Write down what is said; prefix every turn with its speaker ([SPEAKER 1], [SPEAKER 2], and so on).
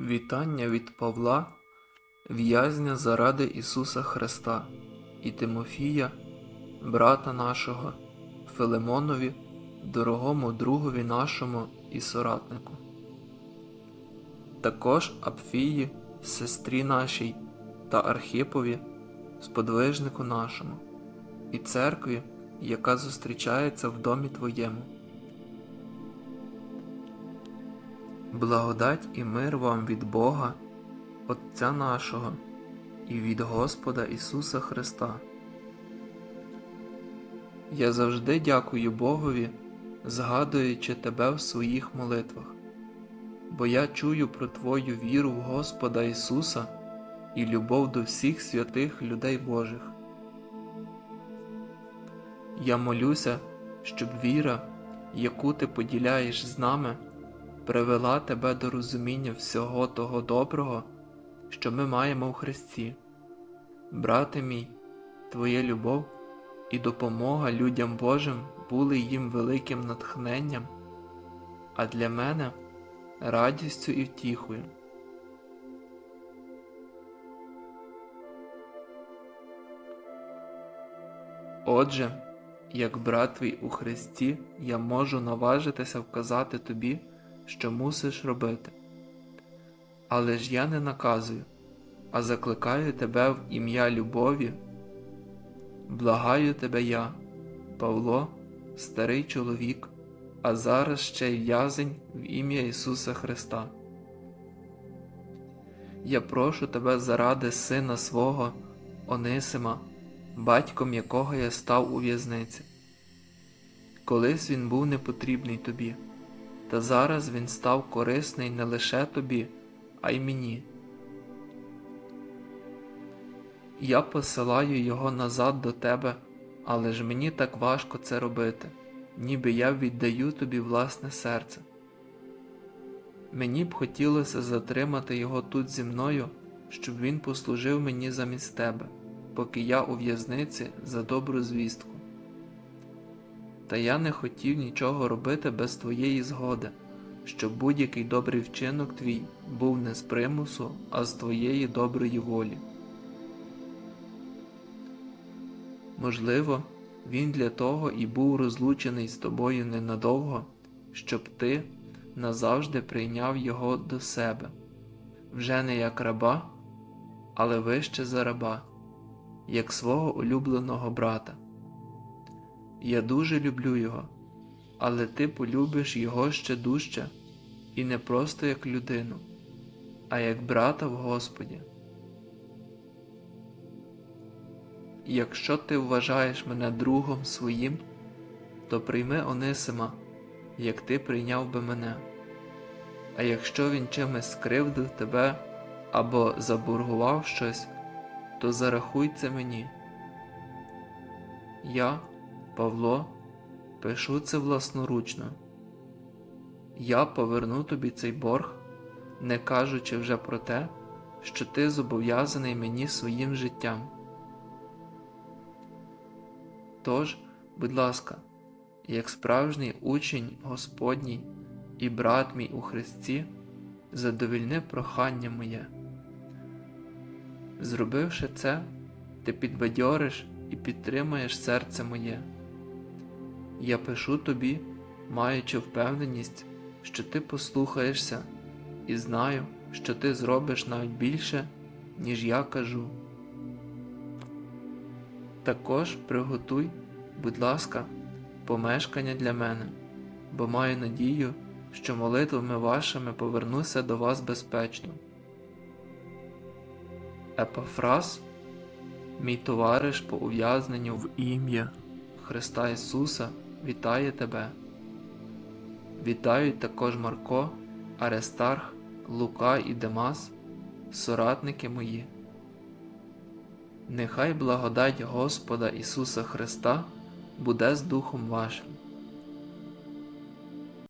[SPEAKER 1] Вітання від Павла, в'язня заради Ісуса Христа і Тимофія, брата нашого, Филимонові, дорогому другові нашому і соратнику. Також Апфії, сестрі нашій та Архипові, сподвижнику нашому, і церкві, яка зустрічається в домі Твоєму. Благодать і мир вам від Бога, Отця нашого і від Господа Ісуса Христа. Я завжди дякую Богові, згадуючи Тебе в своїх молитвах, бо я чую про Твою віру в Господа Ісуса і любов до всіх святих людей Божих. Я молюся, щоб віра, яку ти поділяєш з нами, привела тебе до розуміння всього того доброго, що ми маємо в Христі. Брате мій, Твоя любов і допомога людям Божим були їм великим натхненням, а для мене радістю і втіхою. Отже, як брат твій у Христі, я можу наважитися вказати тобі, що мусиш робити. Але ж я не наказую, а закликаю тебе в ім'я любові. Благаю тебе я, Павло, старий чоловік, а зараз ще й в'язень в ім'я Ісуса Христа. Я прошу тебе заради сина свого, Онисима, батьком якого я став у в'язниці. Колись він був непотрібний тобі, та зараз він став корисний не лише тобі, а й мені. Я посилаю його назад до тебе, але ж мені так важко це робити, ніби я віддаю тобі власне серце. Мені б хотілося затримати його тут зі мною, щоб він послужив мені замість тебе, поки я у в'язниці за добру звістку. Та я не хотів нічого робити без твоєї згоди, щоб будь-який добрий вчинок твій був не з примусу, а з твоєї доброї волі. Можливо, він для того і був розлучений з тобою ненадовго, щоб ти назавжди прийняв його до себе, вже не як раба, але вище за раба, як свого улюбленого брата. Я дуже люблю його, але ти полюбиш його ще дужче, і не просто як людину, а як брата в Господі. Якщо ти вважаєш мене другом своїм, то прийми Онисима, як ти прийняв би мене. А якщо він чимось скривдив тебе або заборгував щось, то зарахуй це мені. Я, Павло, пишу це власноручно. Я поверну тобі цей борг, не кажучи вже про те, що ти зобов'язаний мені своїм життям. Тож, будь ласка, як справжній учень Господній і брат мій у Христі, задовільни прохання моє. Зробивши це, ти підбадьориш і підтримаєш серце моє. Я пишу тобі, маючи впевненість, що ти послухаєшся, і знаю, що ти зробиш навіть більше, ніж я кажу. Також приготуй, будь ласка, помешкання для мене, бо маю надію, що молитвами вашими повернуся до вас безпечно. Епафраз, мій товариш по ув'язненню в ім'я Христа Ісуса, вітає тебе. Вітають також Марко, Арестарх, Лука і Демас, соратники мої. Нехай благодать Господа Ісуса Христа буде з Духом вашим.